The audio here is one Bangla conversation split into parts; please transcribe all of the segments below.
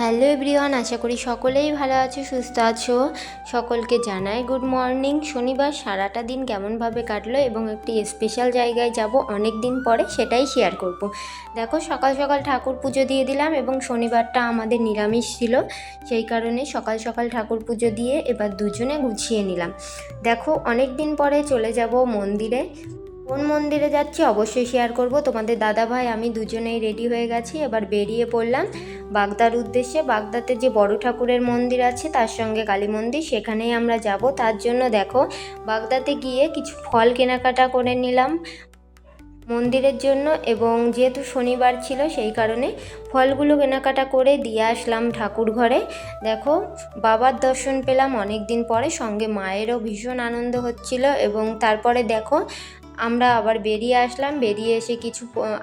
হ্যালো এভরিওয়ান, আশা করি সকলেই ভালো আছো, সুস্থ আছো। সকলকে জানাই গুড মর্নিং। শনিবার সারাটা দিন কেমনভাবে কাটলো এবং একটি স্পেশাল জায়গায় যাব অনেক দিন পরে সেটাই শেয়ার করব। দেখো, সকাল সকাল ঠাকুর পুজো দিয়ে দিলাম এবং শনিবারটা আমাদের নিরামিষ ছিল, সেই কারণে সকাল সকাল ঠাকুর পুজো দিয়ে এবার দুজনে গুছিয়ে নিলাম। দেখো অনেক দিন পরে চলে যাব মন্দিরে। কোন মন্দিরে যাচ্ছি অবশ্যই শেয়ার করব। তোমাদের দাদা ভাই, আমি দুজনেই রেডি হয়ে গেছি। এবার বেরিয়ে পড়লাম বাগদার উদ্দেশ্যে। বাগদাতে যে বড় ঠাকুরের মন্দির আছে, তার সঙ্গে কালী মন্দির, সেখানেই আমরা যাব। তার জন্য দেখো, বাগদাতে গিয়ে কিছু ফল কেনাকাটা করে নিলাম মন্দিরের জন্য। এবং যেহেতু শনিবার ছিল, সেই কারণে ফলগুলো কেনাকাটা করে দিয়ে আসলাম ঠাকুর ঘরে। দেখো, বাবার দর্শন পেলাম অনেক দিন পরে। সঙ্গে মায়েরও ভীষণ আনন্দ হচ্ছিল। এবং তারপরে দেখো আমরা আবার বেরিয়ে আসলাম, বেরিয়ে এসে কিছু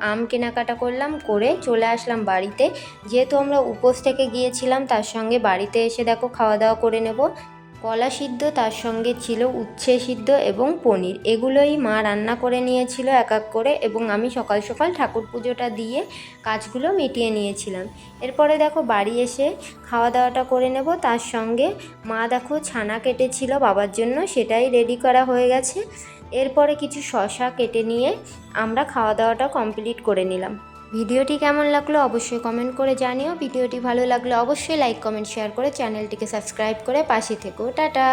আম কেনাকাটা করলাম, করে চলে আসলাম বাড়িতে। যেহেতু আমরা উপোস থেকে গিয়েছিলাম, তার সঙ্গে বাড়িতে এসে দেখো খাওয়া দাওয়া করে নেব। কলা সিদ্ধ তার সঙ্গে ছিল উচ্ছে সিদ্ধ এবং পনির। এগুলোই মা রান্না করে নিয়েছিল এক এক করে এবং আমি সকাল সকাল ঠাকুর পুজোটা দিয়ে কাজগুলো মিটিয়ে নিয়েছিলাম। এরপরে দেখো বাড়ি এসে খাওয়া দাওয়াটা করে নেব। তার সঙ্গে মা দেখো ছানা কেটেছিল, বাবার জন্য সেটাই রেডি করা হয়ে গেছে। এরপরে কিছু শশা কেটে নিয়ে আমরা খাওয়া দাওয়াটা কমপ্লিট করে নিলাম। ভিডিওটি কেমন লাগল অবশ্যই কমেন্ট করে জানিও। ভিডিওটি ভালো লাগলে অবশ্যই লাইক, কমেন্ট, শেয়ার করে চ্যানেলটিকে সাবস্ক্রাইব করে পাশে থেকো। টাটা!